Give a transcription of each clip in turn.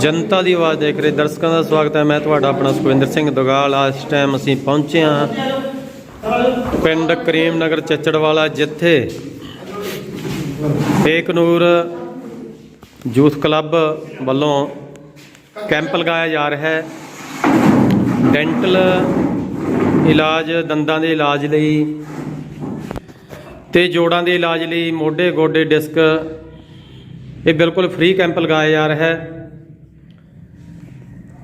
ਜਨਤਾ ਦੀ ਆਵਾਜ਼ ਦੇਖ ਰਹੇ ਦਰਸ਼ਕਾਂ ਦਾ ਸਵਾਗਤ ਹੈ। ਮੈਂ ਤੁਹਾਡਾ ਆਪਣਾ ਸੁਖਵਿੰਦਰ ਸਿੰਘ ਦੁਗਾਲ। ਇਸ ਟਾਈਮ ਅਸੀਂ ਪਹੁੰਚੇ ਹਾਂ ਪਿੰਡ ਕਰੀਮ ਨਗਰ ਚੱਚੜਵਾਲਾ, ਜਿੱਥੇ ਏਕਨੂਰ ਯੂਥ ਕਲੱਬ ਵੱਲੋਂ ਕੈਂਪ ਲਗਾਇਆ ਜਾ ਰਿਹਾ ਹੈ। ਡੈਂਟਲ ਇਲਾਜ, ਦੰਦਾਂ ਦੇ ਇਲਾਜ ਲਈ ਤੇ ਜੋੜਾਂ ਦੇ ਇਲਾਜ ਲਈ ਮੋਢੇ ਗੋਡੇ ਡਿਸਕ ਇਹ ਬਿਲਕੁਲ ਫ੍ਰੀ ਕੈਂਪ ਲਗਾਇਆ ਜਾ ਰਿਹਾ ਹੈ।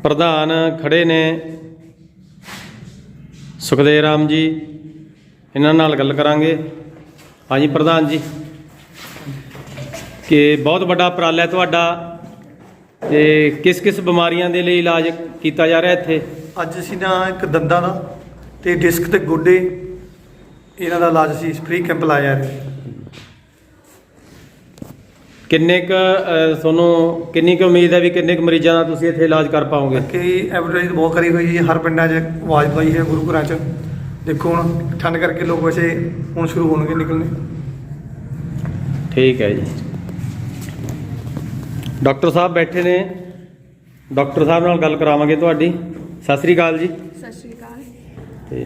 ਪ੍ਰਧਾਨ ਖੜੇ ਨੇ। ਸੁਖਦੇਵ ਰਾਮ ਜੀ, ਇਹਨਾਂ ਨਾਲ ਗੱਲ ਕਰਾਂਗੇ। ਹਾਂਜੀ, ਪ੍ਰਧਾਨ ਜੀ, ਕਿ ਬਹੁਤ ਵੱਡਾ ਉਪਰਾਲਾ ਹੈ ਤੁਹਾਡਾ ਤੇ ਕਿਸ ਕਿਸ ਬਿਮਾਰੀਆਂ ਦੇ ਲਈ ਇਲਾਜ ਕੀਤਾ ਜਾ ਰਿਹਾ ਇੱਥੇ? ਅੱਜ ਅਸੀਂ ਨਾ ਇੱਕ ਦੰਦਾਂ ਦਾ ਤੇ ਡਿਸਕ ਤੇ ਗੋਡੇ, ਇਹਨਾਂ ਦਾ ਇਲਾਜ ਅਸੀਂ ਫ੍ਰੀ ਕੈਂਪ ਲਾਇਆ ਹੈ। ਕਿੰਨੇ ਕ ਤੁਹਾਨੂੰ ਕਿੰਨੀ ਕੁ ਉਮੀਦ ਹੈ ਵੀ ਕਿੰਨੇ ਕੁ ਮਰੀਜ਼ਾਂ ਦਾ ਤੁਸੀਂ ਇੱਥੇ ਇਲਾਜ ਕਰ ਪਾਓਗੇ ਕਿ ਐਡਵਰਟਾਈਜ਼ ਬਹੁਤ ਕਰੀ ਹੋਈ ਹੈ ਹਰ ਪਿੰਡਾਂ 'ਚ ਆਵਾਜ਼ ਪਾਈ ਹੈ ਗੁਰੂ ਘਰਾਂ 'ਚ ਦੇਖੋ ਹੁਣ ਠੰਡ ਕਰਕੇ ਲੋਕ ਵੈਸੇ ਹੁਣ ਸ਼ੁਰੂ ਹੋਣਗੇ ਨਿਕਲਣੇ ਠੀਕ ਹੈ ਜੀ ਡਾਕਟਰ ਸਾਹਿਬ ਬੈਠੇ ਨੇ ਡਾਕਟਰ ਸਾਹਿਬ ਨਾਲ ਗੱਲ ਕਰਾਵਾਂਗੇ ਤੁਹਾਡੀ ਸਤਿ ਸ੍ਰੀ ਅਕਾਲ ਜੀ सत श्रीकाल ਤੇ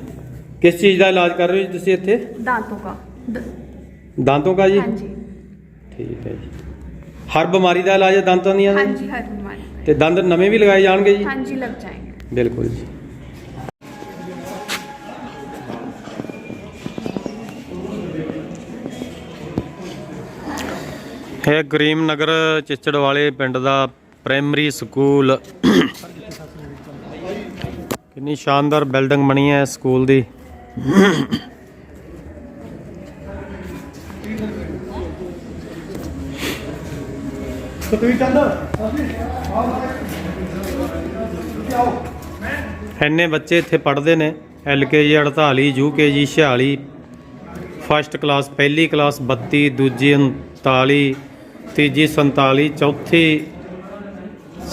ਕਿਸ ਚੀਜ਼ ਦਾ ਇਲਾਜ ਕਰ ਰਹੇ ਹੋ ਜੀ ਤੁਸੀਂ ਇੱਥੇ दांतों का द, ਦੰਤੋਂ ਦਾ ਜੀ हाँ जी ਠੀਕ ਹੈ ਜੀ ਹਰ ਬਿਮਾਰੀ ਦਾ ਇਲਾਜ ਦੰਦਾਂ ਦੀਆਂ ਦਾ? ਹਾਂਜੀ ਹਰ ਬਿਮਾਰੀ ਤੇ ਦੰਦ ਨਵੇਂ ਵੀ ਲਗਾਏ ਜਾਣਗੇ ਜੀ? ਹਾਂਜੀ ਲੱਗ ਜਾਏਗਾ ਬਿਲਕੁਲ ਜੀ। ਇਹ ਗਰੀਮ ਨਗਰ ਚਿਚੜ ਵਾਲੇ ਪਿੰਡ ਦਾ ਪ੍ਰਾਇਮਰੀ ਸਕੂਲ। ਕਿੰਨੀ ਸ਼ਾਨਦਾਰ ਬਿਲਡਿੰਗ ਬਣੀ ਹੈ ਸਕੂਲ ਦੀ। ਇੰਨੇ ਬੱਚੇ ਇੱਥੇ ਪੜ੍ਹਦੇ ਨੇ ਐਲਕੇਜੀ 48 ਯੂਕੇਜੀ 46 ਫਸਟ ਕਲਾਸ, ਪਹਿਲੀ ਕਲਾਸ 32 ਦੂਜੀ 39 ਤੀਜੀ 47 ਚੌਥੀ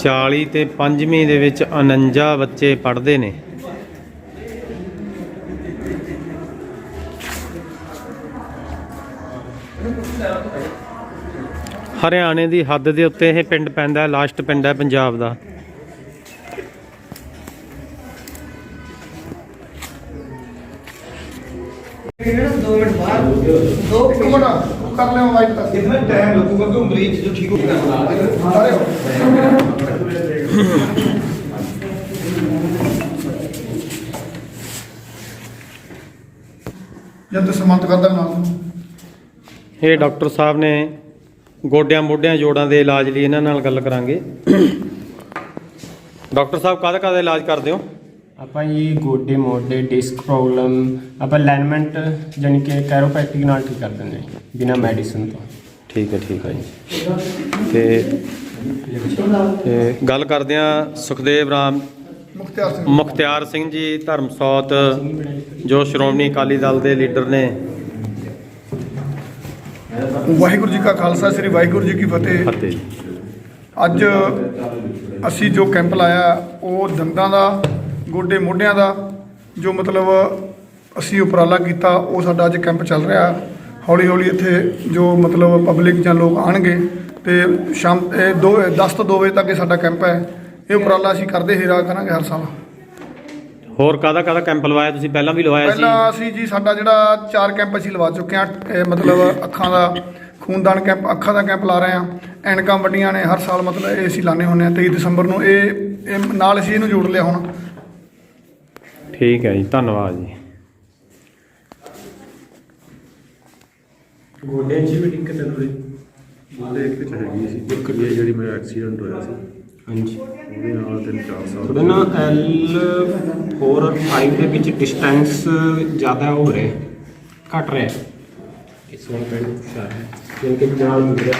40 ਤੇ ਪੰਜਵੀਂ ਦੇ ਵਿੱਚ 49 ਬੱਚੇ ਪੜ੍ਹਦੇ ਨੇ। ਹਰਿਆਣੇ ਦੀ ਹੱਦ ਦੇ ਉੱਤੇ ਇਹ ਪਿੰਡ ਪੈਂਦਾ ਲਾਸਟ ਪਿੰਡ ਹੈ ਪੰਜਾਬ ਦਾ। ਦੋ ਮਿੰਟ ਬਾਅਦ ਤੱਕ ਸਮਾਪਤ ਕਰਦਾ ਇਹ ਡਾਕਟਰ ਸਾਹਿਬ ਨੇ ਗੋਡਿਆਂ ਮੋਢਿਆਂ ਜੋੜਾਂ ਦੇ ਇਲਾਜ ਲਈ ਇਹਨਾਂ ਨਾਲ ਗੱਲ ਕਰਾਂਗੇ। ਡਾਕਟਰ ਸਾਹਿਬ ਕਾਹਦਾ ਕਾਹਦਾ ਇਲਾਜ ਕਰਦੇ ਹੋ? ਆਪਾਂ ਜੀ ਗੋਡੇ ਮੋਢੇ ਡਿਸਕ ਪ੍ਰੋਬਲਮ ਆਪਾਂ ਅਲਾਈਨਮੈਂਟ ਜਾਨੀ ਕਿ ਕੈਰੋਪ੍ਰੈਕਟਿਕ ਨਾਲ ਠੀਕ ਕਰ ਦਿੰਦੇ ਹਾਂ ਬਿਨਾ ਮੈਡੀਸਿਨ ਤੋਂ। ਠੀਕ ਹੈ ਠੀਕ ਹੈ ਜੀ। ਤੇ ਤੇ ਗੱਲ ਕਰਦੇ ਆ ਸੁਖਦੇਵ ਰਾਮ ਮੁਖਤਿਆਰ ਸਿੰਘ ਮੁਖਤਿਆਰ ਸਿੰਘ ਜੀ ਧਰਮਸੌਤ ਜੋ ਸ਼੍ਰੋਮਣੀ ਅਕਾਲੀ ਦਲ ਦੇ ਲੀਡਰ ਨੇ। ਵਾਹਿਗੁਰੂ ਜੀ ਕਾ ਖਾਲਸਾ ਸ੍ਰੀ ਵਾਹਿਗੁਰੂ ਜੀ ਕੀ ਫਤਿਹ। ਅੱਜ ਅਸੀਂ ਜੋ ਕੈਂਪ ਲਾਇਆ ਉਹ ਦੰਦਾਂ ਦਾ ਗੋਡੇ ਮੋਢਿਆਂ ਦਾ ਜੋ ਮਤਲਬ ਅਸੀਂ ਉਪਰਾਲਾ ਕੀਤਾ ਉਹ ਸਾਡਾ ਅੱਜ ਕੈਂਪ ਚੱਲ ਰਿਹਾ। ਹੌਲੀ ਹੌਲੀ ਇੱਥੇ ਜੋ ਮਤਲਬ ਪਬਲਿਕ ਜਾਂ ਲੋਕ ਆਣਗੇ ਤੇ ਸ਼ਾਮ ਇਹ ਦੋ 10 ਤੋਂ 2 ਵਜੇ ਤੱਕ ਇਹ ਸਾਡਾ ਕੈਂਪ ਹੈ। ਇਹ ਉਪਰਾਲਾ ਅਸੀਂ ਕਰਦੇ ਹੀ ਰਹਾ ਕਰਾਂਗੇ ਹਰ ਸਾਲ। ਹੋਰ ਕਾਹਦਾ ਕਾਹਦਾ ਕੈਂਪ ਲਵਾਇਆ ਤੁਸੀਂ? ਪਹਿਲਾਂ ਵੀ ਲਵਾਇਆ ਸੀ? ਪਹਿਲਾਂ ਅਸੀਂ ਜੀ ਸਾਡਾ ਜਿਹੜਾ ਚਾਰ ਕੈਂਪ ਅਸੀਂ ਲਵਾ ਚੁੱਕੇ ਹਾਂ ਇਹ ਮਤਲਬ ਅੱਖਾਂ ਦਾ ਖੂਨਦਾਨ ਕੈਂਪ ਅੱਖਾਂ ਦਾ ਕੈਂਪ ਲਾ ਰਹੇ ਹਾਂ। ਐਨਕਾਂ ਵੱਡੀਆਂ ਨੇ ਹਰ ਸਾਲ ਮਤਲਬ ਇਹ ਅਸੀਂ ਲਾਣੇ ਹੁੰਦੇ ਹਾਂ 23 ਦਸੰਬਰ ਨੂੰ। ਇਹ ਇਹ ਨਾਲ ਅਸੀਂ ਇਹਨੂੰ ਜੋੜ ਲਿਆ ਹੁਣ। ਠੀਕ ਹੈ ਜੀ ਧੰਨਵਾਦ ਜੀ। ਗੋਡਿਆਂ 'ਚ ਵੀ ਦਿੱਕਤ ਹੈ ਥੋੜੀ ਉਹਦੇ ਇੱਕ ਹੈਗੀ ਸੀ ਇੱਕ ਵੀ ਜਿਹੜੀ ਮੇਰਾ ਐਕਸੀਡੈਂਟ ਹੋਇਆ ਸੀ। ਹਾਂਜੀ। ਉਹਦੇ ਨਾਲ ਤਿੰਨ ਚਾਰ ਸਾਲ ਉਹਦੇ ਨਾਲ L4 ਔਰ 5 ਦੇ ਵਿੱਚ ਡਿਸਟੈਂਸ ਜ਼ਿਆਦਾ ਹੋ ਰਿਹਾ ਘਟ ਰਿਹਾ ਇਸ ਵਾਰ ਪਿੰਡ ਹੁਸ਼ਿਆਰ ਹੈ। ਜਿਨਕੇ ਨਾਲ ਮਿਲ ਰਿਹਾ